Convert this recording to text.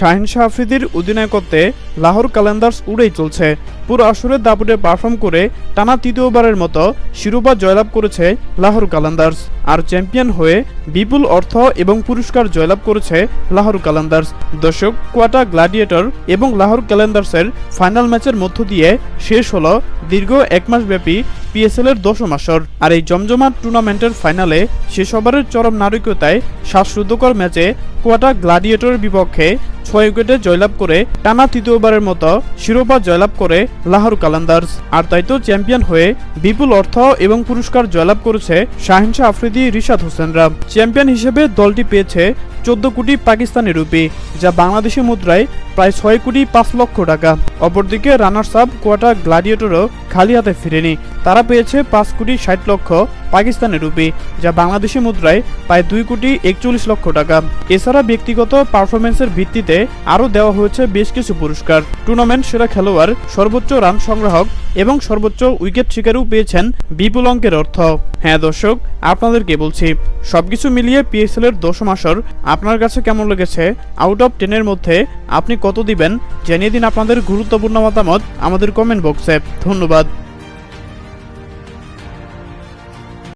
শাহিন শাহ আফ্রিদির অধিনায়কত্বে লাহোর ক্যালেন্ডার্স উড়েই চলছে। পুরো আসরের দাপুটে পারফর্ম করে টানা তৃতীয়বারের মতো শিরোপা জয়লাভ করেছে লাহোর কালান্দার্স আর চ্যাম্পিয়ন হয়ে বিপুল অর্থ এবং পুরস্কার জয়লাভ করেছে লাহোর কালান্দার্স দর্শক, কোয়াটা গ্ল্যাডিয়েটর এবং লাহোর ক্যালেন্ডার্সের ফাইনাল ম্যাচের মধ্য দিয়ে শেষ হলো দীর্ঘ এক মাসব্যাপী পিএসএল এর দশম আসর। আর এই জমজমাট টুর্নামেন্টের ফাইনালে শেষ ওভারের চরম নারকীয়তায় শ্বাসরুদ্ধকর ম্যাচে কোয়াটা গ্ল্যাডিয়েটরের বিপক্ষে ছয় উইকেটে জয়লাভ করে টানা তৃতীয়বারের মতো শিরোপা জয়লাভ করে লাহোর কালান্দার্স। আর তাই তো চ্যাম্পিয়ন হয়ে বিপুল অর্থ এবং পুরস্কার জয়লাভ করেছে শাহিনশাহ আফ্রিদি রিশাদ হোসেনরা। চ্যাম্পিয়ন হিসেবে দলটি পেয়েছে চোদ্দ কোটি পাকিস্তানি রুপি। যা বাংলাদেশি মুদ্রায় প্রায় ছয় কোটি পাঁচ লক্ষ টাকা। অপরদিকে রানার্স আপ কোয়াটা গ্লাডিয়েটরও খালি হাতে ফিরেনি। তারা পেয়েছে পাঁচ কোটি ষাট লক্ষ পাকিস্তানি রুপি, যা বাংলাদেশি মুদ্রায় প্রায় দুই কোটি একচল্লিশ লক্ষ টাকা। এছাড়া ব্যক্তিগত পারফরমেন্সের ভিত্তিতে আরও দেওয়া হয়েছে বেশ কিছু পুরস্কার। টুর্নামেন্ট সেরা খেলোয়াড়, সর্বোচ্চ রান সংগ্রাহক এবং সর্বোচ্চ উইকেট শিকারও পেয়েছেন বিপুল অঙ্কের অর্থ। হ্যাঁ দর্শক আপনাদেরকে বলছি, সবকিছু মিলিয়ে পিএসএল এর দশম আসর আপনার কাছে কেমন লেগেছে? আউট অফ টেনের মধ্যে আপনি কত দিবেন? জানিয়ে দিন আপনাদের গুরুত্বপূর্ণ মতামত আমাদের কমেন্ট বক্সে ধন্যবাদ।